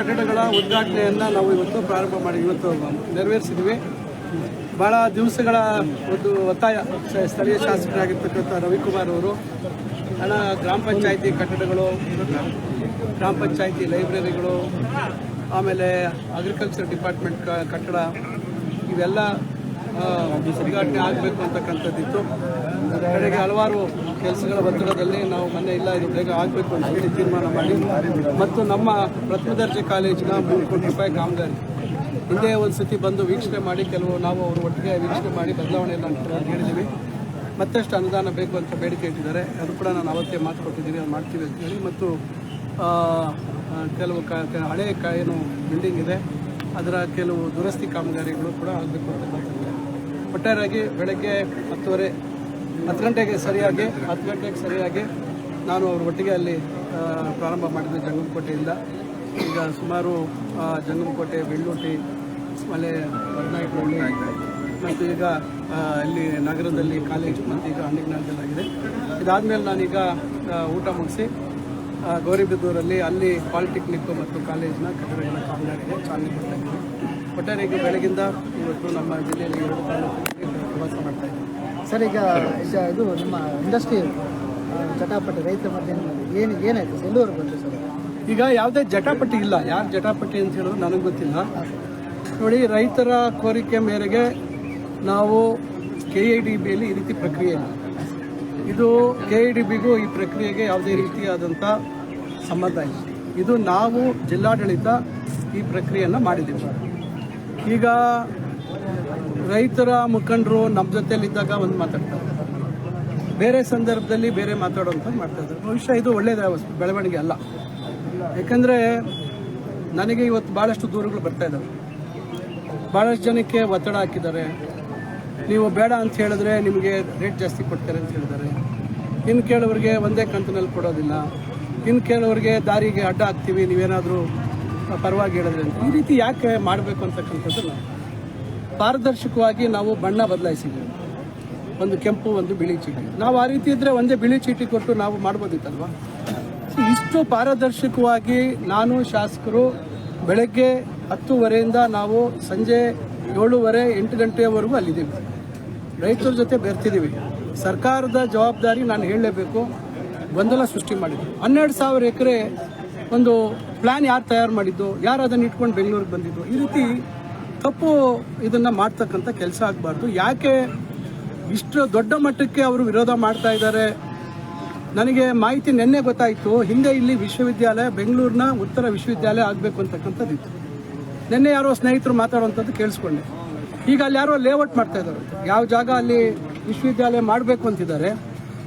ಕಟ್ಟಡಗಳ ಉದ್ಘಾಟನೆಯನ್ನು ನಾವು ಇವತ್ತು ಪ್ರಾರಂಭ ಮಾಡಿ ಇವತ್ತು ನೆರವೇರಿಸಿದ್ವಿ. ಭಾಳ ದಿವಸಗಳ ಒಂದು ಒತ್ತಾಯ ಸ್ಥಳೀಯ ಶಾಸಕರಾಗಿರ್ತಕ್ಕಂಥ ರವಿಕುಮಾರ್ ಅವರು, ಹಣ, ಗ್ರಾಮ ಪಂಚಾಯಿತಿ ಕಟ್ಟಡಗಳು, ಗ್ರಾಮ ಪಂಚಾಯಿತಿ ಲೈಬ್ರರಿಗಳು, ಆಮೇಲೆ ಅಗ್ರಿಕಲ್ಚರ್ ಡಿಪಾರ್ಟ್ಮೆಂಟ್ ಕಟ್ಟಡ, ಇವೆಲ್ಲ ಉದ್ಘಾಟನೆ ಆಗಬೇಕು ಅಂತಕ್ಕಂಥದ್ದಿತ್ತು. ಕಡೆಗೆ ಹಲವಾರು ಕೆಲಸಗಳ ಒತ್ತಡದಲ್ಲಿ ನಾವು ಮೊನ್ನೆ ಇಲ್ಲ, ಇದು ಬೇಗ ಆಗಬೇಕು ಅಂತ ಹೇಳಿ ತೀರ್ಮಾನ ಮಾಡಿ. ಮತ್ತು ನಮ್ಮ ಪ್ರಥಮ ದರ್ಜೆ ಕಾಲೇಜಿನ ಮೂರು ಕೋಟಿ ರೂಪಾಯಿ ಕಾಮಗಾರಿ. ಹಿಂದೆ ಒಂದು ಸತಿ ಬಂದು ವೀಕ್ಷಣೆ ಮಾಡಿ, ಕೆಲವು ನಾವು ಅವರು ಒಟ್ಟಿಗೆ ವೀಕ್ಷಣೆ ಮಾಡಿ ಬದಲಾವಣೆಯನ್ನು ಅಂತ ಹೇಳಿದ್ದೀವಿ ಮತ್ತಷ್ಟು ಅನುದಾನ ಬೇಕು ಅಂತ ಬೇಡಿಕೆ ಇಟ್ಟಿದ್ದಾರೆ. ಅದು ಕೂಡ ನಾನು ಅವತ್ತೇ ಮಾತು ಕೊಟ್ಟಿದ್ದೀನಿ ಅದು ಮಾಡ್ತೀವಿ ಅಂತ ಹೇಳಿ. ಮತ್ತು ಕೆಲವು ಕ, ಕ- ಹಳೆ ಕ, ಏನು ಬಿಲ್ಡಿಂಗ್ ಇದೆ, ಅದರ ಕೆಲವು ದುರಸ್ತಿ ಕಾಮಗಾರಿಗಳು ಕೂಡ ಆಗಬೇಕು ಅಂತ ಒಟ್ಟಾರೆಯಾಗಿ ಬೆಳಗ್ಗೆ ಹತ್ತುವರೆ, ಹತ್ತು ಗಂಟೆಗೆ ಸರಿಯಾಗಿ, ಹತ್ತು ಗಂಟೆಗೆ ಸರಿಯಾಗಿ ನಾನು ಅವ್ರ ಒಟ್ಟಿಗೆ ಅಲ್ಲಿ ಪ್ರಾರಂಭ ಮಾಡಿದ್ದೆ ಜಂಗಮಕೋಟೆಯಿಂದ. ಈಗ ಸುಮಾರು ಜಂಗಮಕೋಟೆ, ಬೆಳ್ಳೂಟಿ, ಆಮೇಲೆ ಬದನಾಯಿಕೊಳ್ಳಿ ಮತ್ತು ಈಗ ಅಲ್ಲಿ ನಗರದಲ್ಲಿ ಕಾಲೇಜು ಮತ್ತು ಈಗ ಹಣ್ಣಿಗ್ನಾಳದಲ್ಲಾಗಿದೆ ಇದಾದಮೇಲೆ ನಾನೀಗ ಊಟ ಮುಗಿಸಿ ಗೌರಿಬಿದೂರಲ್ಲಿ ಅಲ್ಲಿ ಪಾಲಿಟೆಕ್ನಿಕ್ ಮತ್ತು ಕಾಲೇಜಿನ ಕಟ್ಟಡಗಳ ಕಾಮಗಾರಿಗೆ ಚಾಲನೆ ಕೊಡ್ತಾ ಇದ್ದೀವಿ ಒಟ್ಟಾರೆ ಈಗ ಬೆಳಗಿಂದ ಇವತ್ತು ನಮ್ಮ ಜಿಲ್ಲೆಯಲ್ಲಿ ಎರಡು ತಾಲೂಕಿನಲ್ಲಿ ಪ್ರವಾಸ ಮಾಡ್ತಾ ಇದ್ದೀವಿ ಸರ್ ಈಗ ಇದು ನಮ್ಮ ಇಂಡಸ್ಟ್ರಿ ಚಟಾಪಟಿ ರೈತರ ಮಧ್ಯೆ ಏನು ಏನಾಯಿತು? ಸರ್ ಎಲ್ಲೂವರೆಗೆ ಬಂತು ಸರ್. ಈಗ ಯಾವುದೇ ಜಟಾಪಟಿ ಇಲ್ಲ. ಯಾರು ಜಟಾಪಟಿ ಅಂತ ಹೇಳೋದು ನನಗೆ ಗೊತ್ತಿಲ್ಲ. ನೋಡಿ ರೈತರ ಕೋರಿಕೆ ಮೇರೆಗೆ ನಾವು ಕೆ ಐ ಡಿ ಬಿಯಲ್ಲಿ ಈ ರೀತಿ ಪ್ರಕ್ರಿಯೆ ಇಲ್ಲ. ಇದು ಕೆ ಇ ಡಿ ಬಿಗೂ ಈ ಪ್ರಕ್ರಿಯೆಗೆ ಯಾವುದೇ ರೀತಿಯಾದಂಥ ಸಂಬಂಧ ಇಲ್ಲ. ಇದು ನಾವು ಜಿಲ್ಲಾಡಳಿತ ಈ ಪ್ರಕ್ರಿಯೆಯನ್ನು ಮಾಡಿದ್ದೀವಿ. ಈಗ ರೈತರ ಮುಖಂಡರು ನಮ್ಮ ಜೊತೆಯಲ್ಲಿದ್ದಾಗ ಒಂದು ಮಾತಾಡ್ತಾರೆ. ಬೇರೆ ಸಂದರ್ಭದಲ್ಲಿ ಬೇರೆ ಮಾತಾಡುವಂಥದ್ದು ಮಾಡ್ತಾ ಇದ್ದಾರೆ. ಬಹುಶಃ ಇದು ಒಳ್ಳೆಯದ ಬೆಳವಣಿಗೆ ಅಲ್ಲ. ಯಾಕಂದರೆ ನನಗೆ ಇವತ್ತು ಭಾಳಷ್ಟು ದೂರುಗಳು ಬರ್ತಾ ಇದ್ದಾವೆ ಭಾಳಷ್ಟು ಜನಕ್ಕೆ ಒತ್ತಡ ಹಾಕಿದ್ದಾರೆ. ನೀವು ಬೇಡ ಅಂತ ಹೇಳಿದ್ರೆ ನಿಮಗೆ ರೇಟ್ ಜಾಸ್ತಿ ಕೊಡ್ತಾರೆ ಅಂತ ಹೇಳಿದ್ದಾರೆ. ಇನ್ನು ಕೇಳೋರಿಗೆ ಒಂದೇ ಕಂತಿನಲ್ಲಿ ಕೊಡೋದಿಲ್ಲ. ಇನ್ನು ಕೇಳೋರಿಗೆ ದಾರಿಗೆ ಅಡ್ಡ ಹಾಕ್ತೀವಿ, ನೀವೇನಾದರೂ ಪರವಾಗಿ ಹೇಳಿದ್ರೆ ಅಂತ. ಈ ರೀತಿ ಯಾಕೆ ಮಾಡಬೇಕು ಅಂತಕ್ಕಂಥದ್ದು ಪಾರದರ್ಶಕವಾಗಿ ನಾವು ಬಣ್ಣ ಬದಲಾಯಿಸಿದ್ದೀವಿ. ಒಂದು ಕೆಂಪು, ಒಂದು ಬಿಳಿ ಚೀಟಿ. ನಾವು ಆ ರೀತಿ ಇದ್ರೆ ಒಂದೇ ಬಿಳಿ ಚೀಟಿ ಕೊಟ್ಟು ನಾವು ಮಾಡ್ಬೋದಿತ್ತಲ್ವಾ? ಇಷ್ಟು ಪಾರದರ್ಶಕವಾಗಿ ನಾನು ಶಾಸಕರು ಬೆಳಗ್ಗೆ ಹತ್ತುವರೆಯಿಂದ ನಾವು ಸಂಜೆ ಏಳುವರೆ ಎಂಟು ಗಂಟೆಯವರೆಗೂ ಅಲ್ಲಿದ್ದೀವಿ. ರೈತರ ಜೊತೆ ಬೆರ್ತಿದ್ದೀವಿ. ಸರ್ಕಾರದ ಜವಾಬ್ದಾರಿ ನಾನು ಹೇಳಲೇಬೇಕು. ಗೊಂದಲ ಸೃಷ್ಟಿ ಮಾಡಿದ್ದು. ಹನ್ನೆರಡು ಸಾವಿರ ಎಕರೆ ಒಂದು ಪ್ಲ್ಯಾನ್ ಯಾರು ತಯಾರು ಮಾಡಿದ್ದು, ಯಾರು ಅದನ್ನು ಇಟ್ಕೊಂಡು ಬೆಂಗಳೂರಿಗೆ ಬಂದಿದ್ದು, ಈ ರೀತಿ ತಪ್ಪು ಇದನ್ನು ಮಾಡ್ತಕ್ಕಂಥ ಕೆಲಸ ಆಗಬಾರ್ದು. ಯಾಕೆ ಇಷ್ಟು ದೊಡ್ಡ ಮಟ್ಟಕ್ಕೆ ಅವರು ವಿರೋಧ ಮಾಡ್ತಾ ಇದ್ದಾರೆ? ನನಗೆ ಮಾಹಿತಿ ನಿನ್ನೆ ಗೊತ್ತಾಯಿತು. ಹಿಂದೆ ಇಲ್ಲಿ ವಿಶ್ವವಿದ್ಯಾಲಯ, ಬೆಂಗಳೂರಿನ ಉತ್ತರ ವಿಶ್ವವಿದ್ಯಾಲಯ ಆಗಬೇಕು ಅಂತಕ್ಕಂಥದ್ದು ಇತ್ತು ನಿನ್ನೆ ಯಾರೋ ಸ್ನೇಹಿತರು ಮಾತಾಡುವಂಥದ್ದು ಕೇಳಿಸ್ಕೊಂಡೆ. ಈಗ ಅಲ್ಲಿ ಯಾರೋ ಲೇಔಟ್ ಮಾಡ್ತಾ ಇದ್ದಾರೆ. ಯಾವ ಜಾಗ ಅಲ್ಲಿ ವಿಶ್ವವಿದ್ಯಾಲಯ ಮಾಡಬೇಕು ಅಂತಿದ್ದಾರೆ.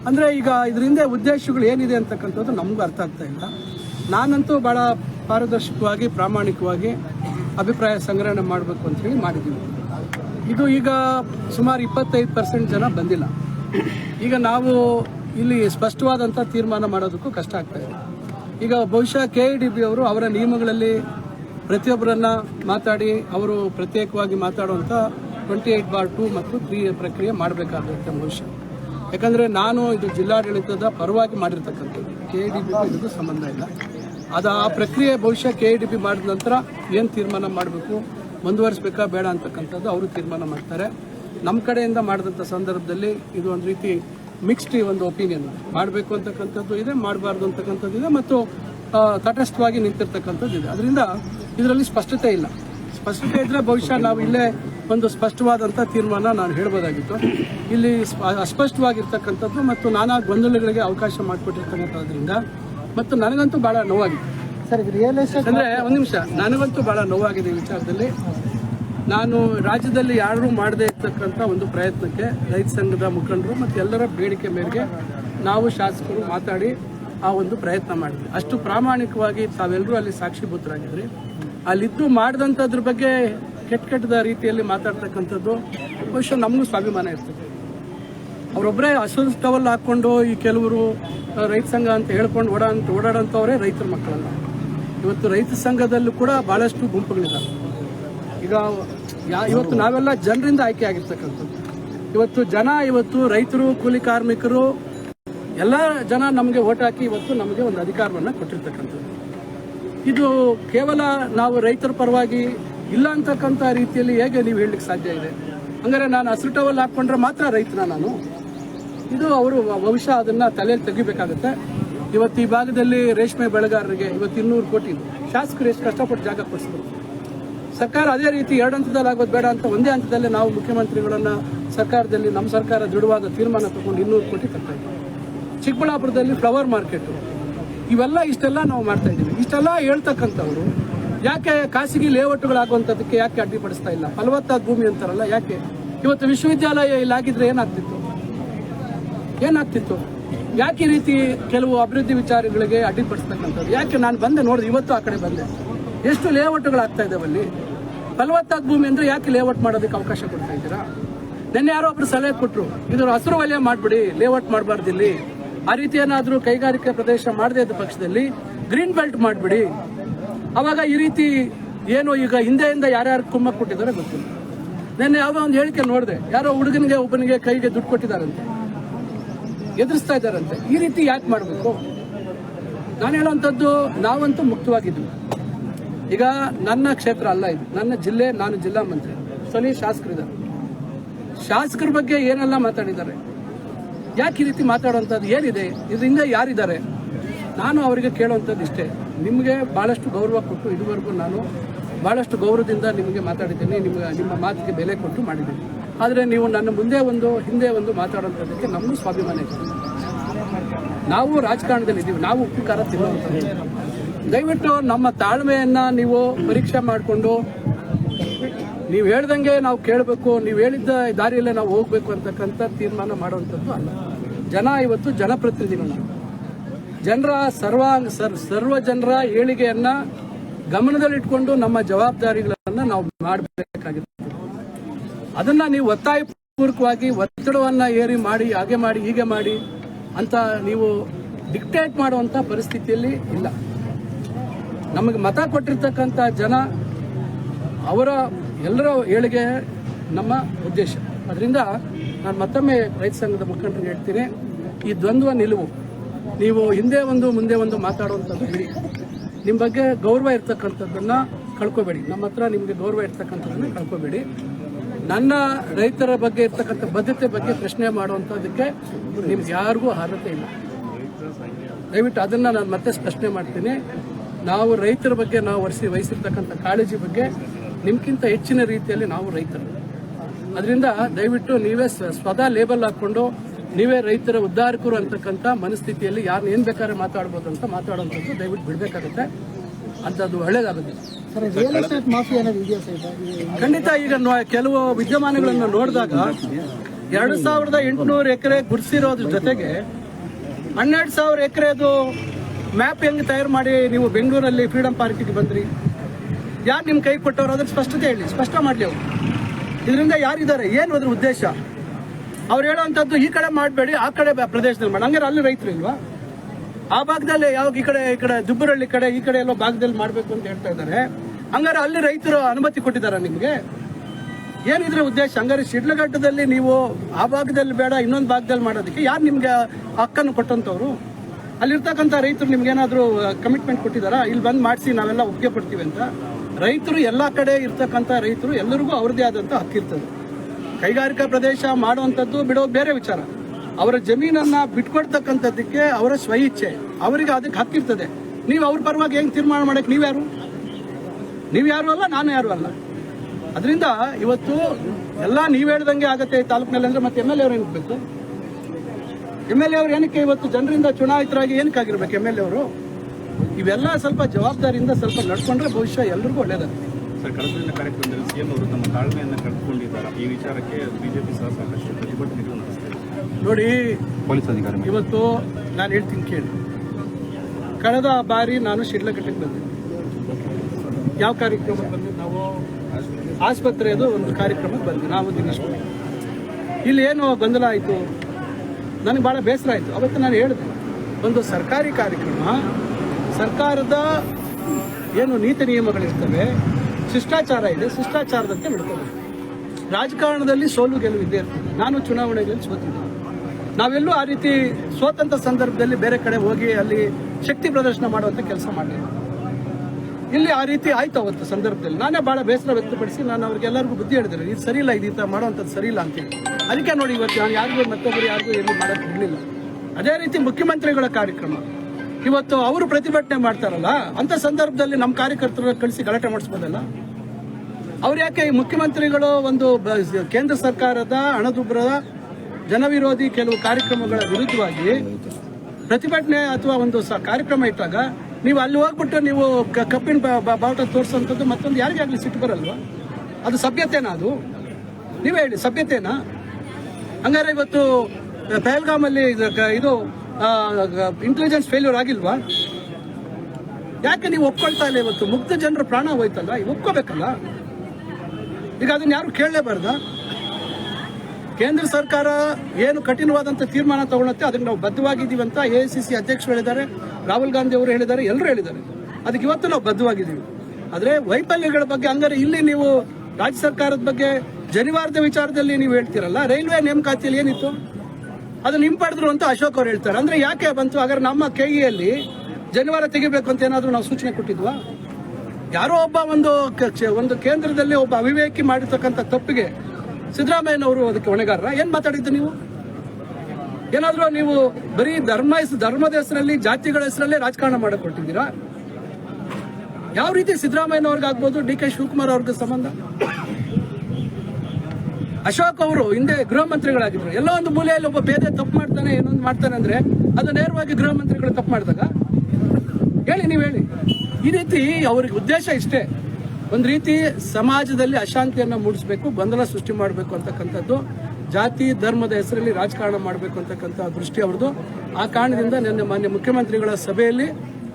ಅಂದರೆ ಈಗ ಇದರಿಂದ ಉದ್ದೇಶಗಳು ಏನಿದೆ ಅಂತಕ್ಕಂಥದ್ದು ನಮಗೂ ಅರ್ಥ ಆಗ್ತಾ ಇಲ್ಲ. ನಾನಂತೂ ಭಾಳ ಪಾರದರ್ಶಕವಾಗಿ, ಪ್ರಾಮಾಣಿಕವಾಗಿ ಅಭಿಪ್ರಾಯ ಸಂಗ್ರಹಣೆ ಮಾಡಬೇಕು ಅಂತ ಹೇಳಿ ಮಾಡಿದ್ದೀವಿ ಇದು ಈಗ ಸುಮಾರು ಇಪ್ಪತ್ತೈದು ಪರ್ಸೆಂಟ್ ಜನ ಬಂದಿಲ್ಲ. ಈಗ ನಾವು ಇಲ್ಲಿ ಸ್ಪಷ್ಟವಾದಂಥ ತೀರ್ಮಾನ ಮಾಡೋದಕ್ಕೂ ಕಷ್ಟ ಆಗ್ತಾ ಇದೆ. ಈಗ ಬಹುಶಃ ಕೆ ಅವರು ಅವರ ನಿಯಮಗಳಲ್ಲಿ ಪ್ರತಿಯೊಬ್ಬರನ್ನ ಮಾತಾಡಿ ಅವರು ಪ್ರತ್ಯೇಕವಾಗಿ ಮಾತಾಡುವಂಥ ಟ್ವೆಂಟಿ ಏಯ್ಟ್ ಬಾರ್ ಟು ಮತ್ತು ತ್ರೀ ಪ್ರಕ್ರಿಯೆ ಮಾಡಬೇಕಾಗುತ್ತೆ ಭವಿಷ್ಯ. ಯಾಕಂದರೆ ನಾನು ಇದು ಜಿಲ್ಲಾಡಳಿತದ ಪರವಾಗಿ ಮಾಡಿರ್ತಕ್ಕಂಥದ್ದು. ಕೆ ಡಿ ಬಿ ಇದಕ್ಕೂ ಸಂಬಂಧ ಇಲ್ಲ. ಅದು ಆ ಪ್ರಕ್ರಿಯೆ ಬಹುಶಃ ಕೆ ಡಿ ಬಿ ಮಾಡಿದ ನಂತರ ಏನು ತೀರ್ಮಾನ ಮಾಡಬೇಕು, ಮುಂದುವರಿಸಬೇಕಾ ಬೇಡ ಅಂತಕ್ಕಂಥದ್ದು ಅವರು ತೀರ್ಮಾನ ಮಾಡ್ತಾರೆ. ನಮ್ಮ ಕಡೆಯಿಂದ ಮಾಡಿದಂಥ ಸಂದರ್ಭದಲ್ಲಿ ಇದು ಒಂದು ರೀತಿ ಮಿಕ್ಸ್ಡ್ ಒಂದು ಒಪಿನಿಯನ್ ಮಾಡಬೇಕು ಅಂತಕ್ಕಂಥದ್ದು ಇದೆ, ಮಾಡಬಾರ್ದು ಅಂತಕ್ಕಂಥದ್ದು ಇದೆ ಮತ್ತು ತಟಸ್ಥವಾಗಿ ನಿಂತಿರ್ತಕ್ಕಂಥದ್ದು ಇದೆ. ಅದರಿಂದ ಇದರಲ್ಲಿ ಸ್ಪಷ್ಟತೆ ಇಲ್ಲ. ಸ್ಪಷ್ಟತೆ ಇದ್ರೆ ಬಹುಶಃ ನಾವು ಇಲ್ಲೇ ಒಂದು ಸ್ಪಷ್ಟವಾದಂಥ ತೀರ್ಮಾನ ನಾನು ಹೇಳ್ಬೋದಾಗಿತ್ತು. ಇಲ್ಲಿ ಸ್ಪ- ಅಸ್ಪಷ್ಟವಾಗಿರ್ತಕ್ಕಂಥದ್ದು ಮತ್ತು ನಾನಾ ಗೊಂದಲಗಳಿಗೆ ಅವಕಾಶ ಮಾಡಿಕೊಟ್ಟಿರ್ತಕ್ಕಂಥದ್ರಿಂದ ಮತ್ತು ನನಗಂತೂ ಭಾಳ ನೋವಾಗಿದೆ. ಸರ್ ಇದು ರಿಯಲ್ ಎಸ್ಟೇಟ್ ಅಂದ್ರೆ ಒಂದು ನಿಮಿಷ ನನಗಂತೂ ಬಹಳ ನೋವಾಗಿದೆ ಈ ವಿಚಾರದಲ್ಲಿ. ನಾನು ರಾಜ್ಯದಲ್ಲಿ ಯಾರೂ ಮಾಡದೇ ಇರ್ತಕ್ಕಂಥ ಒಂದು ಪ್ರಯತ್ನಕ್ಕೆ ರೈತ ಸಂಘದ ಮುಖಂಡರು ಮತ್ತು ಎಲ್ಲರ ಬೇಡಿಕೆ ಮೇರೆಗೆ ನಾವು ಶಾಸಕರು ಮಾತಾಡಿ ಆ ಒಂದು ಪ್ರಯತ್ನ ಮಾಡಿದ್ವಿ. ಅಷ್ಟು ಪ್ರಾಮಾಣಿಕವಾಗಿ ತಾವೆಲ್ಲರೂ ಅಲ್ಲಿ ಸಾಕ್ಷಿಭೂತರಾಗಿದ್ರಿ. ಅಲ್ಲಿದ್ದು ಮಾಡಿದಂಥದ್ರ ಬಗ್ಗೆ ಕೆಟ್ಟ ಕೆಟ್ಟದ ರೀತಿಯಲ್ಲಿ ಮಾತಾಡ್ತಕ್ಕಂಥದ್ದು ಬಹುಶಃ ನಮಗೂ ಸ್ವಾಭಿಮಾನ ಇರ್ತದೆ. ಅವರೊಬ್ಬರೇ ಹಸು ಟವಲ್ ಹಾಕ್ಕೊಂಡು ಈ ಕೆಲವರು ರೈತ ಸಂಘ ಅಂತ ಹೇಳ್ಕೊಂಡು ಓಡಾ, ಓಡಾಡೋಂಥವರೇ ರೈತರ ಮಕ್ಕಳಲ್ಲ. ಇವತ್ತು ರೈತ ಸಂಘದಲ್ಲೂ ಕೂಡ ಭಾಳಷ್ಟು ಗುಂಪುಗಳಿದ್ದಾವೆ ಈಗ ಯಾ- ಇವತ್ತು ನಾವೆಲ್ಲ ಜನರಿಂದ ಆಯ್ಕೆ ಆಗಿರ್ತಕ್ಕಂಥದ್ದು. ಇವತ್ತು ಜನ, ಇವತ್ತು ರೈತರು, ಕೂಲಿ ಕಾರ್ಮಿಕರು ಎಲ್ಲ ಜನ ನಮಗೆ ಓಟ್ ಹಾಕಿ ಇವತ್ತು ನಮಗೆ ಒಂದು ಅಧಿಕಾರವನ್ನು ಕೊಟ್ಟಿರ್ತಕ್ಕಂಥದ್ದು. ಇದು ಕೇವಲ ನಾವು ರೈತರ ಪರವಾಗಿ ಇಲ್ಲ ಅಂತಕ್ಕಂಥ ರೀತಿಯಲ್ಲಿ ಹೇಗೆ ನೀವು ಹೇಳಲಿಕ್ಕೆ ಸಾಧ್ಯ ಇದೆ? ಹಂಗಾರೆ ನಾನು ಹಸಿರು ಟವಲ್ ಹಾಕ್ಕೊಂಡ್ರೆ ಮಾತ್ರ ರೈತನ ನಾನು. ಇದು ಅವರು ಬಹುಶಃ ಅದನ್ನು ತಲೆಯಲ್ಲಿ ತೆಗಿಬೇಕಾಗುತ್ತೆ. ಇವತ್ತು ಈ ಭಾಗದಲ್ಲಿ ರೇಷ್ಮೆ ಬೆಳೆಗಾರರಿಗೆ ಇವತ್ತು ಇನ್ನೂರು ಕೋಟಿ ಶಾಸಕರು ಎಷ್ಟು ಕಷ್ಟಪಟ್ಟು ಜಾಗ ಕೊಡಿಸಿದ್ರು. ಸರ್ಕಾರ ಅದೇ ರೀತಿ ಎರಡು ಹಂತದಲ್ಲಿ ಆಗೋದು ಬೇಡ ಅಂತ ಒಂದೇ ಹಂತದಲ್ಲಿ ನಾವು ಮುಖ್ಯಮಂತ್ರಿಗಳನ್ನು ಸರ್ಕಾರದಲ್ಲಿ ನಮ್ಮ ಸರ್ಕಾರ ದೃಢವಾದ ತೀರ್ಮಾನ ತಗೊಂಡು ಇನ್ನೂರು ಕೋಟಿ ಇದ್ದೀವಿ. ಚಿಕ್ಕಬಳ್ಳಾಪುರದಲ್ಲಿ ಫ್ಲವರ್ ಮಾರ್ಕೆಟ್. ಇವೆಲ್ಲ ಇಷ್ಟೆಲ್ಲ ನಾವು ಮಾಡ್ತಾ ಇದ್ದೀವಿ. ಇಷ್ಟೆಲ್ಲ ಹೇಳ್ತಕ್ಕಂಥವ್ರು ಯಾಕೆ ಖಾಸಗಿ ಲೇಔಟ್ಗಳಾಗುವಂಥದ್ದಕ್ಕೆ ಯಾಕೆ ಅಡ್ಡಿಪಡಿಸ್ತಾ ಇಲ್ಲ? ಫಲವತ್ತಾದ ಭೂಮಿ ಅಂತಾರಲ್ಲ, ಯಾಕೆ? ಇವತ್ತು ವಿಶ್ವವಿದ್ಯಾಲಯ ಇಲ್ಲಿ ಆಗಿದ್ರೆ ಏನಾಗ್ತಿತ್ತು? ಏನಾಗ್ತಿತ್ತು? ಯಾಕೆ ಈ ರೀತಿ ಕೆಲವು ಅಭಿವೃದ್ಧಿ ವಿಚಾರಗಳಿಗೆ ಅಡ್ಡಿಪಡಿಸ್ತಕ್ಕಂಥದ್ದು? ಯಾಕೆ ನಾನು ಬಂದೆ ನೋಡಿದೆ, ಇವತ್ತು ಆ ಕಡೆ ಬಂದೆ. ಎಷ್ಟು ಲೇಔಟ್ಗಳಾಗ್ತಾ ಇದ್ದಾವೆ ಅಲ್ಲಿ? ಫಲವತ್ತಾದ ಭೂಮಿ ಅಂದರೆ ಯಾಕೆ ಲೇಔಟ್ ಮಾಡೋದಕ್ಕೆ ಅವಕಾಶ ಕೊಡ್ತಾ ಇದ್ದೀರಾ? ನಿನ್ನೆ ಯಾರೋ ಒಬ್ರು ಸಲಹೆ ಕೊಟ್ಟರು ಇದ್ರ ಹಸಿರು ವಲಯ ಮಾಡಿಬಿಡಿ, ಲೇಔಟ್ ಮಾಡಬಾರ್ದು ಇಲ್ಲಿ. ಆ ರೀತಿ ಏನಾದರೂ ಕೈಗಾರಿಕೆ ಪ್ರದೇಶ ಮಾಡದೇ ಇದ್ದ ಪಕ್ಷದಲ್ಲಿ ಗ್ರೀನ್ ಬೆಲ್ಟ್ ಮಾಡಿಬಿಡಿ. ಅವಾಗ ಈ ರೀತಿ ಏನು ಈಗ ಹಿಂದೆಯಿಂದ ಯಾರ್ಯಾರು ಕುಮ್ಮಕ್ ಕೊಟ್ಟಿದ್ದಾರೆ ಗೊತ್ತಿಲ್ಲ. ನಿನ್ನೆ ಯಾವಾಗ ಒಂದು ಹೇಳಿಕೆ ನೋಡಿದೆ. ಯಾರೋ ಹುಡುಗನಿಗೆ, ಒಬ್ಬನಿಗೆ ಕೈಗೆ ದುಡ್ಡು ಕೊಟ್ಟಿದ್ದಾರಂತೆ. ಎದುರಿಸ್ತಾ ಇದ್ದಾರಂತೆ. ಈ ರೀತಿ ಯಾಕೆ ಮಾಡಬೇಕು? ನಾನು ಹೇಳುವಂಥದ್ದು, ನಾವಂತೂ ಮುಕ್ತವಾಗಿದ್ವಿ. ಈಗ ನನ್ನ ಕ್ಷೇತ್ರ ಅಲ್ಲ ಇದು. ನನ್ನ ಜಿಲ್ಲೆ, ನಾನು ಜಿಲ್ಲಾ ಮಂತ್ರಿ. ಸಲಿ ಶಾಸಕರಿದ್ದಾರೆ. ಶಾಸಕರ ಬಗ್ಗೆ ಏನೆಲ್ಲ ಮಾತಾಡಿದ್ದಾರೆ? ಯಾಕೆ ಈ ರೀತಿ ಮಾತಾಡುವಂಥದ್ದು ಏನಿದೆ? ಇದರಿಂದ ಯಾರಿದ್ದಾರೆ? ನಾನು ಅವರಿಗೆ ಕೇಳುವಂಥದ್ದು ಇಷ್ಟೇ. ನಿಮಗೆ ಭಾಳಷ್ಟು ಗೌರವ ಕೊಟ್ಟು ಇದುವರೆಗೂ ನಾನು ಭಾಳಷ್ಟು ಗೌರವದಿಂದ ನಿಮಗೆ ಮಾತಾಡಿದ್ದೇನೆ ನಿಮಗೆ ನಿಮ್ಮ ಮಾತಿಗೆ ಬೆಲೆ ಕೊಟ್ಟು ಮಾಡಿದ್ದೀನಿ. ಆದರೆ ನೀವು ನನ್ನ ಮುಂದೆ ಒಂದು, ಹಿಂದೆ ಒಂದು ಮಾತಾಡುವಂಥದ್ದಕ್ಕೆ ನಮಗೂ ಸ್ವಾಭಿಮಾನ ಇದೆ. ನಾವು ರಾಜಕಾರಣದಲ್ಲಿ ಇದ್ದೀವಿ. ನಾವು ಉಪ್ಪಿಕಾರ ತಿನ್ನುವಂಥದ್ದು. ದಯವಿಟ್ಟು ನಮ್ಮ ತಾಳ್ಮೆಯನ್ನು ನೀವು ಪರೀಕ್ಷೆ ಮಾಡಿಕೊಂಡು ನೀವು ಹೇಳ್ದಂಗೆ ನಾವು ಕೇಳಬೇಕು, ನೀವು ಹೇಳಿದ್ದ ದಾರಿಯಲ್ಲೇ ನಾವು ಹೋಗ್ಬೇಕು ಅಂತಕ್ಕಂಥ ತೀರ್ಮಾನ ಮಾಡುವಂಥದ್ದು ಅಲ್ಲ. ಜನ ಇವತ್ತು ಜನಪ್ರತಿನಿಧಿಗಳು. ಜನರ ಸರ್ವಾಂಗ, ಸರ್ ಸರ್ವ ಜನರ ಏಳಿಗೆಯನ್ನ ಗಮನದಲ್ಲಿಟ್ಕೊಂಡು ನಮ್ಮ ಜವಾಬ್ದಾರಿಗಳನ್ನ ನಾವು ಮಾಡಬೇಕಾಗಿರ್ತದೆ ಅದನ್ನ ನೀವು ಒತ್ತಾಯ ಪೂರ್ವಕವಾಗಿ ಒತ್ತಡವನ್ನ ಏರಿ ಮಾಡಿ, ಹಾಗೆ ಮಾಡಿ, ಹೀಗೆ ಮಾಡಿ ಅಂತ ನೀವು ಡಿಕ್ಟೇಟ್ ಮಾಡುವಂತ ಪರಿಸ್ಥಿತಿಯಲ್ಲಿ ಇಲ್ಲ. ನಮಗೆ ಮತ ಕೊಟ್ಟಿರ್ತಕ್ಕಂಥ ಜನ ಅವರ ಎಲ್ಲರ ಏಳಿಗೆ ನಮ್ಮ ಉದ್ದೇಶ. ಅದರಿಂದ ನಾನು ಮತ್ತೊಮ್ಮೆ ರೈತ ಸಂಘದ ಮುಖಂಡರಿಗೆ ಹೇಳ್ತೀನಿ, ಈ ದ್ವಂದ್ವ ನಿಲುವು, ನೀವು ಹಿಂದೆ ಒಂದು, ಮುಂದೆ ಒಂದು ಮಾತಾಡುವಂಥದ್ದು ಬಿಡಿ. ನಿಮ್ಮ ಬಗ್ಗೆ ಗೌರವ ಇರ್ತಕ್ಕಂಥದ್ದನ್ನ ಕಳ್ಕೊಬೇಡಿ. ನಮ್ಮ ಹತ್ರ ನಿಮಗೆ ಗೌರವ ಇರ್ತಕ್ಕಂಥದ್ದನ್ನು ಕಳ್ಕೊಬೇಡಿ. ನನ್ನ ರೈತರ ಬಗ್ಗೆ ಇರ್ತಕ್ಕಂಥ ಬದ್ಧತೆ ಬಗ್ಗೆ ಪ್ರಶ್ನೆ ಮಾಡುವಂಥದ್ದಕ್ಕೆ ನಿಮ್ಗೆ ಯಾರಿಗೂ ಅರ್ಹತೆ ಇಲ್ಲ. ದಯವಿಟ್ಟು ಅದನ್ನು ನಾನು ಮತ್ತೆ ಸ್ಪಷ್ಟನೆ ಮಾಡ್ತೀನಿ. ನಾವು ರೈತರ ಬಗ್ಗೆ ನಾವು ವಹಿಸಿ ವಹಿಸಿರ್ತಕ್ಕಂಥ ಕಾಳಜಿ ಬಗ್ಗೆ ನಿಮ್ಗಿಂತ ಹೆಚ್ಚಿನ ರೀತಿಯಲ್ಲಿ ನಾವು ರೈತರು. ಅದರಿಂದ ದಯವಿಟ್ಟು ನೀವೇ ಸ್ವತಃ ಲೇಬಲ್ ಹಾಕೊಂಡು ನೀವೇ ರೈತರ ಉದ್ದಾರಕರು ಅಂತಕ್ಕಂಥ ಮನಸ್ಥಿತಿಯಲ್ಲಿ ಯಾರು ಏನ್ ಬೇಕಾದ್ರೆ ಮಾತಾಡ್ಬೋದು ಅಂತ ಮಾತಾಡುವಂಥದ್ದು ದಯವಿಟ್ಟು ಬಿಡಬೇಕಾಗುತ್ತೆ. ಅಂಥದ್ದು ಒಳ್ಳೇದಾಗುತ್ತೆ. ಖಂಡಿತ ಈಗ ಕೆಲವು ವಿದ್ಯಮಾನಗಳನ್ನು ನೋಡಿದಾಗ ಎರಡು ಸಾವಿರದ ಎಂಟುನೂರು ಎಕರೆ ಗುರ್ಸಿರೋದ್ರ ಜೊತೆಗೆ ಹನ್ನೆರಡು ಸಾವಿರ ಎಕರೆದು ಮ್ಯಾಪ್ ಹೆಂಗ್ ತಯಾರು ಮಾಡಿ ನೀವು ಬೆಂಗಳೂರಲ್ಲಿ ಫ್ರೀಡಮ್ ಪಾರ್ಕಿಗೆ ಬಂದ್ರಿ? ಯಾರು ನಿಮ್ಮ ಕೈ ಕೊಟ್ಟವ್ರು ಅದ್ರ ಸ್ಪಷ್ಟತೆ ಹೇಳಿ, ಸ್ಪಷ್ಟ ಮಾಡಲಿ ಅವರು. ಇದರಿಂದ ಯಾರಿದ್ದಾರೆ? ಏನು ಅದ್ರ ಉದ್ದೇಶ? ಅವ್ರು ಹೇಳೋವಂಥದ್ದು ಈ ಕಡೆ ಮಾಡಬೇಡಿ, ಆ ಕಡೆ ಪ್ರದೇಶದಲ್ಲಿ ಮಾಡಿ. ಹಂಗಾರೆ ಅಲ್ಲಿ ರೈತರು ಇಲ್ವಾ? ಆ ಭಾಗದಲ್ಲಿ ಯಾವಾಗ ಈ ಕಡೆ ಈ ಕಡೆ ದುಬ್ಬರಳ್ಳಿ ಕಡೆ, ಈ ಕಡೆ ಎಲ್ಲೋ ಭಾಗದಲ್ಲಿ ಮಾಡಬೇಕು ಅಂತ ಹೇಳ್ತಾ ಇದ್ದಾರೆ ಹಂಗಾರೆ ಅಲ್ಲಿ ರೈತರು ಅನುಮತಿ ಕೊಟ್ಟಿದ್ದಾರೆ ನಿಮಗೆ? ಏನಿದ್ರೆ ಉದ್ದೇಶ? ಹಂಗಾರೆ ಶಿಡ್ಲಘಟ್ಟದಲ್ಲಿ ನೀವು ಆ ಭಾಗದಲ್ಲಿ ಬೇಡ, ಇನ್ನೊಂದು ಭಾಗದಲ್ಲಿ ಮಾಡೋದಕ್ಕೆ ಯಾರು ನಿಮ್ಗೆ ಹಕ್ಕನ್ನು ಕೊಟ್ಟಂತವ್ರು? ಅಲ್ಲಿರ್ತಕ್ಕಂಥ ರೈತರು ನಿಮ್ಗೆ ಏನಾದರೂ ಕಮಿಟ್ಮೆಂಟ್ ಕೊಟ್ಟಿದ್ದಾರಾ ಇಲ್ಲಿ ಬಂದು ಮಾಡಿಸಿ, ನಾವೆಲ್ಲ ಒಪ್ಪಿಗೆ ಪಡ್ತೀವಿ ಅಂತ. ರೈತರು ಎಲ್ಲ ಕಡೆ ಇರ್ತಕ್ಕಂಥ ರೈತರು ಎಲ್ಲರಿಗೂ ಅವ್ರದ್ದೇ ಆದಂಥ ಹಕ್ಕಿರ್ತದೆ ಕೈಗಾರಿಕಾ ಪ್ರದೇಶ ಮಾಡುವಂಥದ್ದು ಬಿಡೋದು ಬೇರೆ ವಿಚಾರ. ಅವರ ಜಮೀನನ್ನ ಬಿಟ್ಕೊಡ್ತಕ್ಕಂಥದ್ದಕ್ಕೆ ಅವರ ಸ್ವಇಚ್ಛೆ ಅವರಿಗೆ ಅದಕ್ಕೆ ಹಕ್ಕಿರ್ತದೆ ನೀವು ಅವ್ರ ಪರವಾಗಿ ಹೆಂಗ್ ತೀರ್ಮಾನ ಮಾಡಕ್ಕೆ ನೀವ್ಯಾರು ನೀವು ಯಾರು ಅಲ್ಲ, ನಾನು ಯಾರು ಅಲ್ಲ. ಅದರಿಂದ ಇವತ್ತು ಎಲ್ಲ ನೀವು ಹೇಳ್ದಂಗೆ ಆಗುತ್ತೆ ಈ ತಾಲೂಕಿನಲ್ಲಿ ಅಂದ್ರೆ ಮತ್ತೆ ಎಂ ಎಲ್ ಎ ಅವ್ರು ಏನಕ್ಕೆ ಬೇಕು ಎಂ ಎಲ್ ಎ ಅವ್ರು ಏನಕ್ಕೆ ಇವತ್ತು ಜನರಿಂದ ಚುನಾಯಿತರಾಗಿ ಏನಕ್ಕೆ ಆಗಿರ್ಬೇಕು ಎಂ ಎಲ್ ಎ ಅವರು? ಇವೆಲ್ಲ ಸ್ವಲ್ಪ ಜವಾಬ್ದಾರಿಯಿಂದ ಸ್ವಲ್ಪ ನಡ್ಕೊಂಡ್ರೆ ಭವಿಷ್ಯ ಎಲ್ರಿಗೂ ಒಳ್ಳೇದಾಗುತ್ತೆ ಸರ್ ಕಳೆದ ಕಾರ್ಯಕ್ರಮದಲ್ಲಿ ಸಿಎಂ ಅವರು ತಮ್ಮ ತಾಳ್ಮೆಯನ್ನು ಕಳೆದುಕೊಂಡಿದ್ದಾರೆ. ಈ ವಿಚಾರಕ್ಕೆ ಬಿಜೆಪಿ ಸಹ ಸಾಕಷ್ಟು ಪ್ರತಿಭಟನೆಗಳು ನಡೆಸಿದೆ ನೋಡಿ ಪೊಲೀಸ್ ಅಧಿಕಾರಿ ಇವತ್ತು ನಾನು ಹೇಳ್ತೀನಿ ಕೇಳಿ. ಕಳೆದ ಬಾರಿ ನಾನು ಶಿಡ್ಲಘಟ್ಟಕ್ಕೆ ಬಂದೆ. ಯಾವ ಕಾರ್ಯಕ್ರಮಕ್ಕೆ ಬಂದೆ? ನಾವು ಆಸ್ಪತ್ರೆಯದು ಒಂದು ಕಾರ್ಯಕ್ರಮಕ್ಕೆ ಬಂದ್ವಿ ನಾವು ದಿನೇಶ್. ಇಲ್ಲಿ ಏನು ಗೊಂದಲ ಆಯಿತು? ನನಗೆ ಭಾಳ ಬೇಸರ ಆಯಿತು. ಅವತ್ತು ನಾನು ಹೇಳಿದೆ ಒಂದು ಸರ್ಕಾರಿ ಕಾರ್ಯಕ್ರಮ ಸರ್ಕಾರದ ಏನು ನೀತಿ ನಿಯಮಗಳಿರ್ತವೆ, ಶಿಷ್ಟಾಚಾರ ಇದೆ, ಶಿಷ್ಟಾಚಾರದಂತೆ ನಡ್ಕೋಬೇಕು ರಾಜಕಾರಣದಲ್ಲಿ ಸೋಲು ಗೆಲುವು ಇದ್ದೇ ಇರ್ತದೆ ನಾನು ಚುನಾವಣೆಗಳಲ್ಲಿ ಸೋತಿದ್ದೆ. ನಾವೆಲ್ಲೂ ಆ ರೀತಿ ಸ್ವತಂತ್ರ ಸಂದರ್ಭದಲ್ಲಿ ಬೇರೆ ಕಡೆ ಹೋಗಿ ಅಲ್ಲಿ ಶಕ್ತಿ ಪ್ರದರ್ಶನ ಮಾಡುವಂತ ಕೆಲಸ ಮಾಡಲಿಲ್ಲ ಇಲ್ಲಿ ಆ ರೀತಿ ಆಯ್ತು ಅವತ್ತು ಸಂದರ್ಭದಲ್ಲಿ. ನಾನೇ ಬಹಳ ಬೇಸರ ವ್ಯಕ್ತಪಡಿಸಿ ನಾನು ಅವ್ರಿಗೆಲ್ಲರಿಗೂ ಬುದ್ಧಿ ಹೇಳಿದ್ರೆ ಇದು ಸರಿ ಇಲ್ಲ ಇದು ಈ ಥರ ಮಾಡುವಂಥದ್ದು ಸರಿ ಇಲ್ಲ ಅಂತೇಳಿ ಅದಕ್ಕೆ ನೋಡಿ ಇವತ್ತು ನಾನು ಯಾರಿಗೂ ಮತ್ತೊಬ್ಬರು ಯಾರಿಗೂ ಏನು ಮಾಡೋಕ್ಕೆ ಬಿಡಲಿಲ್ಲ ಅದೇ ರೀತಿ ಮುಖ್ಯಮಂತ್ರಿಗಳ ಕಾರ್ಯಕ್ರಮ. ಇವತ್ತು ಅವರು ಪ್ರತಿಭಟನೆ ಮಾಡ್ತಾರಲ್ಲ, ಅಂತ ಸಂದರ್ಭದಲ್ಲಿ ನಮ್ಮ ಕಾರ್ಯಕರ್ತರು ಕಳಿಸಿ ಗಲಾಟೆ ಮಾಡಿಸ್ಬೋದಲ್ಲ? ಅವ್ರು ಯಾಕೆ ಈ ಮುಖ್ಯಮಂತ್ರಿಗಳು ಒಂದು ಕೇಂದ್ರ ಸರ್ಕಾರದ ಹಣದುಬ್ಬರದ ಜನವಿರೋಧಿ ಕೆಲವು ಕಾರ್ಯಕ್ರಮಗಳ ವಿರುದ್ಧವಾಗಿ ಪ್ರತಿಭಟನೆ ಅಥವಾ ಒಂದು ಕಾರ್ಯಕ್ರಮ ಇಟ್ಟಾಗ ನೀವು ಅಲ್ಲಿ ಹೋಗ್ಬಿಟ್ಟು ನೀವು ಕಬ್ಬಿನ ಬಾವುಟ ತೋರಿಸುವಂಥದ್ದು ಮತ್ತೊಂದು ಯಾರಿಗಾಗಲಿ ಸಿಟ್ಟು ಬರಲ್ವಾ? ಅದು ಸಭ್ಯತೆನಾ ಅದು? ನೀವೇ ಹೇಳಿ, ಸಭ್ಯತೆನಾ? ಹಂಗಾರೆ ಇವತ್ತು ಪಹಲ್ಗಾಮಲ್ಲಿ ಇದು ಇಂಟೆಲಿಜೆನ್ಸ್ ಫೇಲ್ಯೂರ್ ಆಗಿಲ್ವಾ? ಯಾಕೆ ನೀವು ಒಪ್ಕೊಳ್ತಾ ಇಲ್ಲ ಇವತ್ತು? ಮುಗ್ಧ ಜನರ ಪ್ರಾಣ ಹೋಯ್ತಲ್ಲ ಒಪ್ಕೋಬೇಕಲ್ಲ? ಈಗ ಅದನ್ನ ಯಾರು ಕೇಳಲೇಬಾರ್ದ? ಕೇಂದ್ರ ಸರ್ಕಾರ ಏನು ಕಠಿಣವಾದಂಥ ತೀರ್ಮಾನ ತಗೊಳತ್ತೆ ಅದಕ್ಕೆ ನಾವು ಬದ್ಧವಾಗಿದ್ದೀವಿ ಅಂತ ಎ ಸಿ ಸಿ ಅಧ್ಯಕ್ಷರು ಹೇಳಿದ್ದಾರೆ, ರಾಹುಲ್ ಗಾಂಧಿ ಅವರು ಹೇಳಿದ್ದಾರೆ, ಎಲ್ಲರೂ ಹೇಳಿದ್ದಾರೆ. ಅದಕ್ಕೆ ಇವತ್ತು ನಾವು ಬದ್ಧವಾಗಿದ್ದೀವಿ. ಆದರೆ ವೈಫಲ್ಯಗಳ ಬಗ್ಗೆ ಅಂದರೆ ಇಲ್ಲಿ ನೀವು ರಾಜ್ಯ ಸರ್ಕಾರದ ಬಗ್ಗೆ ಜನಿವಾರದ ವಿಚಾರದಲ್ಲಿ ನೀವು ಹೇಳ್ತೀರಲ್ಲ, ರೈಲ್ವೆ ನೇಮಕಾತಿಯಲ್ಲಿ ಏನಿತ್ತು? ಅದನ್ನ ಹಿಂಪಡೆದ್ರು ಅಂತ ಅಶೋಕ್ ಅವ್ರು ಹೇಳ್ತಾರೆ. ಅಂದ್ರೆ ಯಾಕೆ ಬಂತು? ಹಾಗಾದ್ರೆ ನಮ್ಮ ಕೆಇಯಲ್ಲಿ ಜನಿವಾರ ತೆಗಿಬೇಕು ಅಂತ ಏನಾದರೂ ನಾವು ಸೂಚನೆ ಕೊಟ್ಟಿದ್ವಾ? ಯಾರೋ ಒಬ್ಬ ಒಂದು ಒಂದು ಕೇಂದ್ರದಲ್ಲಿ ಒಬ್ಬ ಅವಿವೇಕಿ ಮಾಡಿರ್ತಕ್ಕಂಥ ತಪ್ಪಿಗೆ ಸಿದ್ದರಾಮಯ್ಯನವರು ಅದಕ್ಕೆ ಹೊಣೆಗಾರರ? ಏನ್ ಮಾತಾಡಿದ್ದು ನೀವು? ಏನಾದರೂ ನೀವು ಬರೀ ಧರ್ಮ ಧರ್ಮದ ಹೆಸರಲ್ಲಿ, ಜಾತಿಗಳ ಹೆಸರಲ್ಲೇ ರಾಜಕಾರಣ ಮಾಡಿಕೊಟ್ಟಿದ್ದೀರಾ? ಯಾವ ರೀತಿ ಸಿದ್ದರಾಮಯ್ಯನವ್ರಿಗಾಗ್ಬೋದು? ಡಿ ಕೆ ಶಿವಕುಮಾರ್ ಅವ್ರಿಗೆ ಸಂಬಂಧ? ಅಶೋಕ್ ಅವರು ಹಿಂದೆ ಗೃಹ ಮಂತ್ರಿಗಳಾಗಿದ್ರು. ಎಲ್ಲೋ ಒಂದು ಮೂಲೆಯಲ್ಲಿ ಒಬ್ಬ ಬೇರೆ ತಪ್ಪು ಮಾಡ್ತಾನೆ, ಏನೊಂದು ಮಾಡ್ತಾನೆ ಅಂದ್ರೆ ಅದು ನೇರವಾಗಿ ಗೃಹ ಮಂತ್ರಿಗಳು ತಪ್ಪು ಮಾಡಿದಾಗ? ಹೇಳಿ, ನೀವು ಹೇಳಿ. ಈ ರೀತಿ ಅವ್ರಿಗೆ ಉದ್ದೇಶ ಇಷ್ಟೇ. ಒಂದು ರೀತಿ ಸಮಾಜದಲ್ಲಿ ಅಶಾಂತಿಯನ್ನು ಮೂಡಿಸಬೇಕು, ಗೊಂದಲ ಸೃಷ್ಟಿ ಮಾಡಬೇಕು ಅಂತಕ್ಕಂಥದ್ದು, ಜಾತಿ, ಧರ್ಮದ ಹೆಸರಲ್ಲಿ ರಾಜಕಾರಣ ಮಾಡಬೇಕು ಅಂತಕ್ಕಂಥ ದೃಷ್ಟಿ ಅವ್ರದ್ದು. ಆ ಕಾರಣದಿಂದ ನನ್ನ ಮಾನ್ಯ ಮುಖ್ಯಮಂತ್ರಿಗಳ ಸಭೆಯಲ್ಲಿ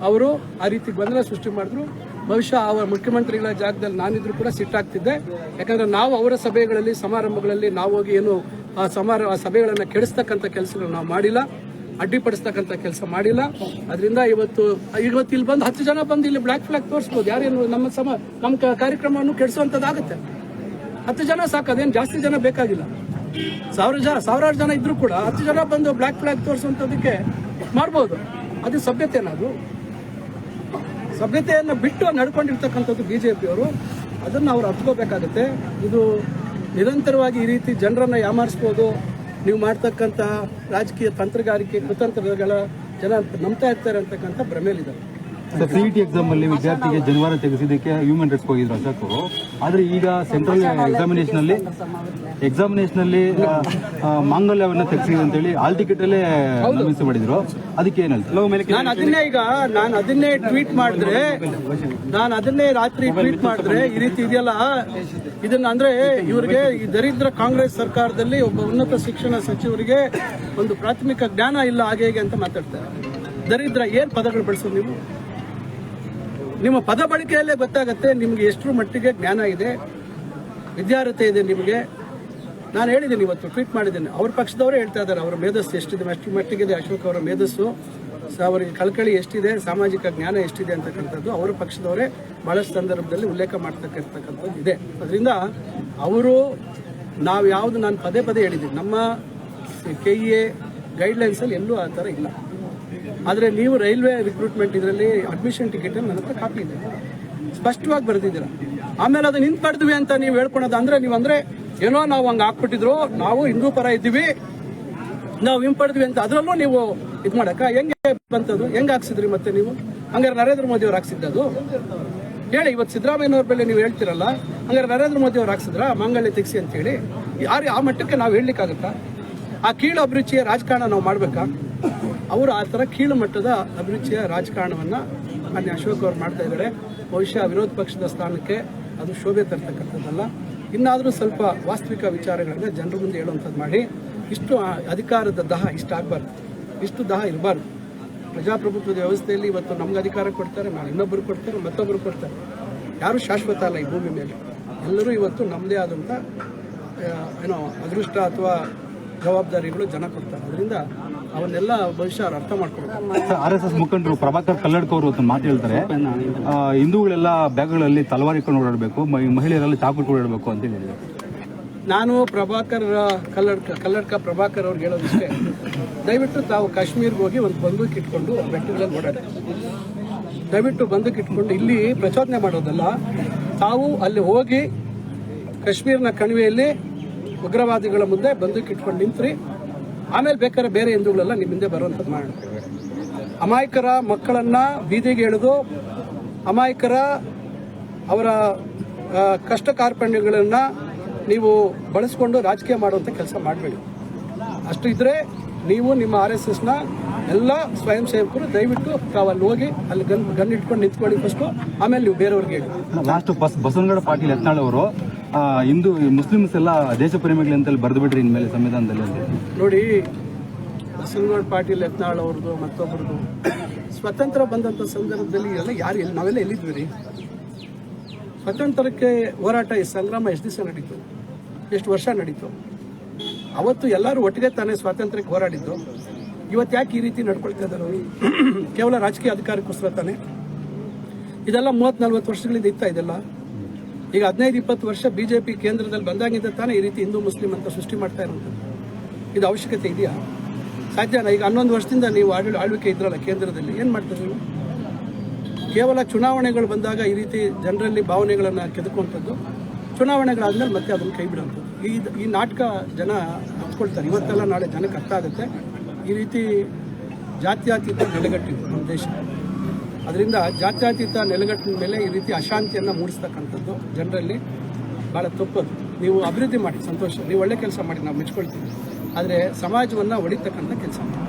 ಅವರು ಆ ರೀತಿ ಗೊಂದಲ ಸೃಷ್ಟಿ ಮಾಡಿದ್ರು. ಬಹುಶಃ ಅವರ ಮುಖ್ಯಮಂತ್ರಿಗಳ ಜಾಗದಲ್ಲಿ ನಾನಿದ್ರು ಕೂಡ ಸಿಟ್ಟಾಗ್ತಿದ್ದೆ. ಯಾಕಂದ್ರೆ ನಾವು ಅವರ ಸಭೆಗಳಲ್ಲಿ, ಸಮಾರಂಭಗಳಲ್ಲಿ ನಾವು ಹೋಗಿ ಏನು, ಆ ಸಮಾರ, ಆ ಸಭೆಗಳನ್ನು ಕೆಡಿಸ್ತಕ್ಕಂಥ ಕೆಲಸಗಳು ನಾವು ಮಾಡಿಲ್ಲ. ಅಡ್ಡಿಪಡಿಸ್ತಕ್ಕಂಥ ಕೆಲಸ ಮಾಡಿಲ್ಲ. ಅದರಿಂದ ಇವತ್ತು ಇವತ್ತು ಇಲ್ಲಿ ಬಂದು ಹತ್ತು ಜನ ಬಂದು ಇಲ್ಲಿ ಬ್ಲಾಕ್ ಫ್ಲಾಗ್ ತೋರಿಸ್ಬೋದು. ಯಾರೇನು ನಮ್ಮ ಸಮ, ನಮ್ಮ ಕಾರ್ಯಕ್ರಮವನ್ನು ಕೆಡಿಸುವಂಥದ್ದಾಗುತ್ತೆ. ಹತ್ತು ಜನ ಸಾಕು, ಅದೇನು ಜಾಸ್ತಿ ಜನ ಬೇಕಾಗಿಲ್ಲ. ಸಾವಿರ ಜನ ಸಾವಿರಾರು ಜನ ಇದ್ರೂ ಕೂಡ ಹತ್ತು ಜನ ಬಂದು ಬ್ಲಾಕ್ ಫ್ಲಾಗ್ ತೋರಿಸುವಂಥದ್ದಕ್ಕೆ ಮಾಡ್ಬೋದು. ಅದು ಸಭ್ಯತೆನಾ ಅದು? ಸಭ್ಯತೆಯನ್ನು ಬಿಟ್ಟು ನಡ್ಕೊಂಡಿರ್ತಕ್ಕಂಥದ್ದು ಬಿಜೆಪಿಯವರು. ಅದನ್ನು ಅವ್ರು ಹತ್ಕೋಬೇಕಾಗತ್ತೆ. ಇದು ನಿರಂತರವಾಗಿ ಈ ರೀತಿ ಜನರನ್ನು ಯಾಮಾರಿಸ್ಬೋದು. ನೀವು ಮಾಡ್ತಕ್ಕಂಥ ರಾಜಕೀಯ ತಂತ್ರಗಾರಿಕೆ ಕುತಂತ್ರಗಳ ಜನ ನಂಬ್ತಾ ಇರ್ತಾರೆ ಅಂತಕ್ಕಂಥ ಭ್ರಮೆಯಲ್ಲಿದ್ದಾರೆ. ಸರ್ ಸಿಇಟಿ ಎಕ್ಸಾಮ್ ಅಲ್ಲಿ ವಿದ್ಯಾರ್ಥಿಗೆ ಜನಿವಾರ ತೆಗೆಸಿದ್ದಕ್ಕೆ ಹ್ಯೂಮನ್ ರೈಟ್ಸ್ ಹೋಗಿದ್ರು ಅಶೋಕ್ ಆದರೆ ಆದ್ರೆ ಈಗ ಸೆಂಟ್ರಲ್ ಎಕ್ಸಾಮಿನೇಷನ್ ಅಲ್ಲಿ ಮಾಂಗಲ್ಯವನ್ನು ಅಲ್ಲಿ ಆ, ಆ, ಮಾಂಗಲ್ಯವನ್ನ ತೆಗೆಸಿ ಅಂತೇಳಿ ಆಲ್ ಟಿಕೆಟ್ ಅಲ್ಲೇ ನಮಿಸಿ ಮಾಡಿದ್ರು. ಅದಕ್ಕೆ ಏನಂತ ನಾನು ಅದನ್ನೇ ಈಗ ನಾನು ಅದನ್ನೇ ಟ್ವೀಟ್ ಮಾಡಿದ್ರೆ ನಾನು ಅದನ್ನೇ ರಾತ್ರಿ ಟ್ವೀಟ್ ಮಾಡಿದ್ರೆ ಈ ರೀತಿ ಇದೆಯಲ್ಲ? ಇದನ್ನ ಅಂದ್ರೆ ಇವರಿಗೆ ಈ ದರಿದ್ರ ಕಾಂಗ್ರೆಸ್ ಸರ್ಕಾರದಲ್ಲಿ ಒಬ್ಬ ಉನ್ನತ ಶಿಕ್ಷಣ ಸಚಿವರಿಗೆ ಒಂದು ಪ್ರಾಥಮಿಕ ಜ್ಞಾನ ಇಲ್ಲ ಹಾಗೆ ಹೇಗೆ ಅಂತ ಮಾತಾಡ್ತಾರೆ. ದರಿದ್ರ ಏನ್ ಪದಗಳು ಬಳಸೋದು ನೀವು? ನಿಮ್ಮ ಪದ ಬಳಕೆಯಲ್ಲೇ ಗೊತ್ತಾಗುತ್ತೆ, ನಿಮಗೆ ಎಷ್ಟರ ಮಟ್ಟಿಗೆ ಜ್ಞಾನ ಇದೆ, ವಿದ್ಯಾರ್ಹತೆ ಇದೆ ನಿಮಗೆ. ನಾನು ಹೇಳಿದ್ದೀನಿ ಇವತ್ತು, ಟ್ವೀಟ್ ಮಾಡಿದ್ದೀನಿ. ಅವ್ರ ಪಕ್ಷದವರೇ ಹೇಳ್ತಾ ಇದ್ದಾರೆ, ಅವರ ಮೇಧಸ್ಸು ಎಷ್ಟಿದೆ, ಅಷ್ಟು ಮಟ್ಟಿಗಿದೆ, ಅಶೋಕ್ ಅವರ ಮೇಧಸ್ಸು. ಅವರಿಗೆ ಕಳ್ಕಳಿ ಎಷ್ಟಿದೆ, ಸಾಮಾಜಿಕ ಜ್ಞಾನ ಎಷ್ಟಿದೆ ಅಂತಕ್ಕಂಥದ್ದು ಅವರ ಪಕ್ಷದವರೇ ಬಹಳಷ್ಟು ಸಂದರ್ಭದಲ್ಲಿ ಉಲ್ಲೇಖ ಮಾಡ್ತಕ್ಕಂಥದ್ದು ಇದೆ. ಅದರಿಂದ ಅವರು ನಾವು ಯಾವುದು ನಾನು ಪದೇ ಪದೇ ಹೇಳಿದ್ದೀನಿ. ನಮ್ಮ ಕೆ ಇ ಎ ಗೈಡ್ಲೈನ್ಸಲ್ಲಿ ಎಲ್ಲೂ ಆ ಥರ ಇಲ್ಲ. ಆದರೆ ನೀವು ರೈಲ್ವೆ ರಿಕ್ರೂಟ್ಮೆಂಟ್ ಇದರಲ್ಲಿ ಅಡ್ಮಿಷನ್ ಟಿಕೆಟ್ ನನ್ನ ಹತ್ರ ಕಾಪಿ ಇದೆ. ಸ್ಪಷ್ಟವಾಗಿ ಬರೆದಿದ್ದೀರ. ಆಮೇಲೆ ಅದು ನಿಂತು ಪಡೆದ್ವಿ ಅಂತ ನೀವು ಹೇಳ್ಕೊಳೋದು ಅಂದ್ರೆ ನೀವು ಅಂದ್ರೆ, ಏನೋ ನಾವು ಹಂಗೆ ಹಾಕ್ಬಿಟ್ಟಿದ್ರು, ನಾವು ಹಿಂದೂ ಪರ ಇದ್ದೀವಿ, ನಾವು ಹಿಂಪಡೆದ್ವಿ ಅಂತ ಅದರಲ್ಲೂ ನೀವು ಇದು ಮಾಡಕ್ಕ? ಹೆಂಗೆ ಬಂತದು? ಹೆಂಗೆ ಹಾಕ್ಸಿದ್ರಿ ಮತ್ತೆ ನೀವು? ಹಂಗಾರೆ ನರೇಂದ್ರ ಮೋದಿ ಅವ್ರು ಹಾಕ್ಸಿದ್ದದು ಹೇಳಿ, ಇವತ್ತು ಸಿದ್ದರಾಮಯ್ಯನವ್ರ ಬೆಲೆ ನೀವು ಹೇಳ್ತಿರಲ್ಲ, ಹಂಗಾರೆ ನರೇಂದ್ರ ಮೋದಿ ಅವ್ರು ಹಾಕ್ಸಿದ್ರ? ಮಾಂಗಲ್ಯ ತೆಗ್ಸಿ ಅಂತ ಹೇಳಿ. ಯಾರು ಆ ಮಟ್ಟಕ್ಕೆ ನಾವು ಹೇಳಲಿಕ್ಕಾಗತ್ತಾ? ಆ ಕೀಳು ಅಭಿರುಚಿಯ ರಾಜಕಾರಣ ನಾವು ಮಾಡ್ಬೇಕಾ? ಅವರು ಆ ಥರ ಕೀಳು ಮಟ್ಟದ ಅಭಿರುಚಿಯ ರಾಜಕಾರಣವನ್ನು ಮಾನ್ಯ ಅಶೋಕ್ ಅವರು ಮಾಡ್ತಾ ಇದ್ದಾರೆ. ಬಹುಶಃ ವಿರೋಧ ಪಕ್ಷದ ಸ್ಥಾನಕ್ಕೆ ಅದು ಶೋಭೆ ತರ್ತಕ್ಕಂಥದ್ದಲ್ಲ. ಇನ್ನಾದರೂ ಸ್ವಲ್ಪ ವಾಸ್ತವಿಕ ವಿಚಾರಗಳನ್ನ ಜನರ ಮುಂದೆ ಹೇಳುವಂಥದ್ದು ಮಾಡಿ. ಇಷ್ಟು ಅಧಿಕಾರದ ದಹ ಇಷ್ಟು ಆಗಬಾರ್ದು. ಇಷ್ಟು ದಹ ಇರಬಾರ್ದು. ಪ್ರಜಾಪ್ರಭುತ್ವದ ವ್ಯವಸ್ಥೆಯಲ್ಲಿ ಇವತ್ತು ನಮ್ಗೆ ಅಧಿಕಾರ ಕೊಡ್ತಾರೆ, ನಾವು ಇನ್ನೊಬ್ಬರು ಕೊಡ್ತಾರೆ ಮತ್ತೊಬ್ಬರು ಕೊಡ್ತಾರೆ. ಯಾರು ಶಾಶ್ವತ ಅಲ್ಲ ಈ ಭೂಮಿ ಮೇಲೆ. ಎಲ್ಲರೂ ಇವತ್ತು ನಮ್ಮದೇ ಆದಂಥ ಏನೋ ಅದೃಷ್ಟ ಅಥವಾ ಜವಾಬ್ದಾರಿಗಳು ಜನ ಕೊಡ್ತಾರೆ. ಅದರಿಂದ ಅವನ್ನೆಲ್ಲ ಭವಿಷ್ಯ ಅವ್ರು ಅರ್ಥ ಮಾಡ್ಕೊಳ್ತಾರೆ ಆರ್ ಎಸ್ ಎಸ್ ಮುಖಂಡರು ಪ್ರಭಾಕರ್ ಕಲ್ಲಡ್ಕ ಅವರು ಒಂದು ಮಾತು ಹೇಳ್ತಾರೆ. ಹಿಂದೂಗಳೆಲ್ಲ ಬ್ಯಾಗ್ಗಳಲ್ಲಿ ತಲವಾರ್ ಇಟ್ಕೊಂಡು ಓಡಾಡಬೇಕು ಮಹಿಳೆಯರಲ್ಲಿ ಚಾಕು ಇಟ್ಕೊಂಡು ಓಡಾಡಬೇಕು ಅಂತ ಹೇಳಿದ್ರು ನಾನು ಪ್ರಭಾಕರ್ ಕಲ್ಲಡ್ಕ ಕಲ್ಲಡ್ಕ ಪ್ರಭಾಕರ್ ಅವ್ರಿಗೆ ಹೇಳೋದಿಷ್ಟೇ. ದಯವಿಟ್ಟು ತಾವು ಕಾಶ್ಮೀರ್ಗೆ ಹೋಗಿ ಒಂದು ಬಂದೂಕ್ ಇಟ್ಕೊಂಡು ಬೆಟ್ಟಗಳಲ್ಲಿ ಓಡಾಡಿ. ದಯವಿಟ್ಟು ಬಂದೂಕ್ ಇಟ್ಕೊಂಡು ಇಲ್ಲಿ ಪ್ರಚೋದನೆ ಮಾಡೋದಲ್ಲ ತಾವು ಅಲ್ಲಿ ಹೋಗಿ ಕಾಶ್ಮೀರ್ನ ಕಣಿವೆಯಲ್ಲಿ ಉಗ್ರವಾದಿಗಳ ಮುಂದೆ ಬಂದೂಕ್ ಇಟ್ಕೊಂಡು ನಿಂತ್ರಿ. ಆಮೇಲೆ ಬೇಕಾದ್ರೆ ಬೇರೆ ಹಿಂದೂಗಳೆಲ್ಲ ನಿಮ್ಮ ಹಿಂದೆ ಬರುವಂಥದ್ದು ಅಮಾಯಕರ ಮಕ್ಕಳನ್ನ ಬೀದಿಗೆ ಎಳೆದು ಅಮಾಯಕರ ಅವರ ಕಷ್ಟ ಕಾರ್ಪಣ್ಯಗಳನ್ನ ನೀವು ಬಳಸ್ಕೊಂಡು ರಾಜಕೀಯ ಮಾಡುವಂಥ ಕೆಲಸ ಮಾಡಬೇಡಿ. ಅಷ್ಟು ಇದ್ರೆ ನೀವು ನಿಮ್ಮ ಆರ್ ಎಸ್ ಎಸ್ನ ಎಲ್ಲ ಸ್ವಯಂ ಸೇವಕರು ದಯವಿಟ್ಟು ತಾವು ಅಲ್ಲಿ ಹೋಗಿ ಅಲ್ಲಿ ಗನ್ ಗನ್ ಇಟ್ಕೊಂಡು ನಿಂತ್ಕೊಳ್ಳಿ ಫಸ್ಟು ಆಮೇಲೆ ನೀವು ಬೇರೆಯವ್ರಿಗೆ ಹೇಳಿ. ಲಾಸ್ಟ್ ಬಸ್, ಬಸವನಗೌಡ ಪಾಟೀಲ್ ಯತ್ನಾಳ್ ಅವರು ಹಿಂದೂ ಮುಸ್ಲಿಮ್ಸ್ ಎಲ್ಲ ದೇಶ ಪ್ರೇಮಿಗಳು ಅಂತೇಳಿ ಬರೆದು ಬಿಟ್ರಿ ಇನ್ಮೇಲೆ ಸಂವಿಧಾನದಲ್ಲಿ ನೋಡಿ ಬಸವನಗೌಡ ಪಾಟೀಲ್ ಯತ್ನಾಳ್ ಅವ್ರದ್ದು ಮತ್ತೊಬ್ಬರದು ಸ್ವತಂತ್ರ ಬಂದಂಥ ಸಂದರ್ಭದಲ್ಲಿ ಎಲ್ಲ ಯಾರು ಎಲ್ಲಿ ನಾವೆಲ್ಲ ಎಲ್ಲಿದ್ವಿ ರೀ ಸ್ವತಂತ್ರಕ್ಕೆ ಹೋರಾಟ, ಈ ಸಂಗ್ರಾಮ ಎಷ್ಟು ದಿವಸ ನಡೀತು? ಎಷ್ಟು ವರ್ಷ ನಡೀತು? ಅವತ್ತು ಎಲ್ಲರೂ ಒಟ್ಟಿಗೆ ತಾನೇ ಸ್ವಾತಂತ್ರ್ಯಕ್ಕೆ ಹೋರಾಡಿದ್ದು. ಇವತ್ತು ಯಾಕೆ ಈ ರೀತಿ ನಡ್ಕೊಳ್ತಾ ಇದ್ದಾರೆ ಕೇವಲ ರಾಜಕೀಯ ಅಧಿಕಾರಕ್ಕೋಸ್ಕರ ತಾನೆ? ಇದೆಲ್ಲ ಮೂವತ್ತು ನಲ್ವತ್ತು ವರ್ಷಗಳಿಂದ ಇತ್ತ ಇದೆಲ್ಲ ಈಗ ಹದಿನೈದು, ಇಪ್ಪತ್ತು ವರ್ಷ ಬಿಜೆಪಿ ಕೇಂದ್ರದಲ್ಲಿ ಬಂದಾಗಿಂದ ತಾನೇ ಈ ರೀತಿ ಹಿಂದೂ, ಮುಸ್ಲಿಂ ಅಂತ ಸೃಷ್ಟಿ ಮಾಡ್ತಾ ಇರುವಂಥದ್ದು. ಇದು ಅವಶ್ಯಕತೆ ಇದೆಯಾ? ಸಾಧ್ಯನಾ ಈಗ ಹನ್ನೊಂದು ವರ್ಷದಿಂದ ನೀವು ಆಡಳಿ, ಆಳ್ವಿಕೆ ಇದ್ರಲ್ಲ ಕೇಂದ್ರದಲ್ಲಿ. ಏನು ಮಾಡ್ತಾರೆ ನೀವು? ಕೇವಲ ಚುನಾವಣೆಗಳು ಬಂದಾಗ ಈ ರೀತಿ ಜನರಲ್ಲಿ ಭಾವನೆಗಳನ್ನು ಕೆದಕುವಂಥದ್ದು, ಚುನಾವಣೆಗಳಾದ್ಮೇಲೆ ಮತ್ತೆ ಅದನ್ನು ಕೈ ಬಿಡುವಂಥದ್ದು. ಈ ಈ ನಾಟಕ ಜನ ಹಚ್ಕೊಳ್ತಾರೆ ಇವತ್ತೆಲ್ಲ ನಾಳೆ ಜನಕ್ಕೆ ಅರ್ಥ ಆಗುತ್ತೆ. ಈ ರೀತಿ ಜಾತ್ಯಾತೀತ ನೆಲೆಗಟ್ಟಿದೆ ನಮ್ಮ ದೇಶ. ಅದರಿಂದ ಜಾತ್ಯತೀತ ನೆಲೆಗಟ್ಟಿನ ಮೇಲೆ ಈ ರೀತಿ ಅಶಾಂತಿಯನ್ನು ಮೂಡಿಸ್ತಕ್ಕಂಥದ್ದು ಜನರಲ್ಲಿ ಭಾಳ ತಪ್ಪದು ನೀವು ಅಭಿವೃದ್ಧಿ ಮಾಡಿ, ಸಂತೋಷ. ನೀವು ಒಳ್ಳೆ ಕೆಲಸ ಮಾಡಿ, ನಾವು ಮೆಚ್ಕೊಳ್ತೀವಿ. ಆದರೆ ಸಮಾಜವನ್ನು ಒಡಿತಕ್ಕಂಥ ಕೆಲಸ ಮಾಡಿ.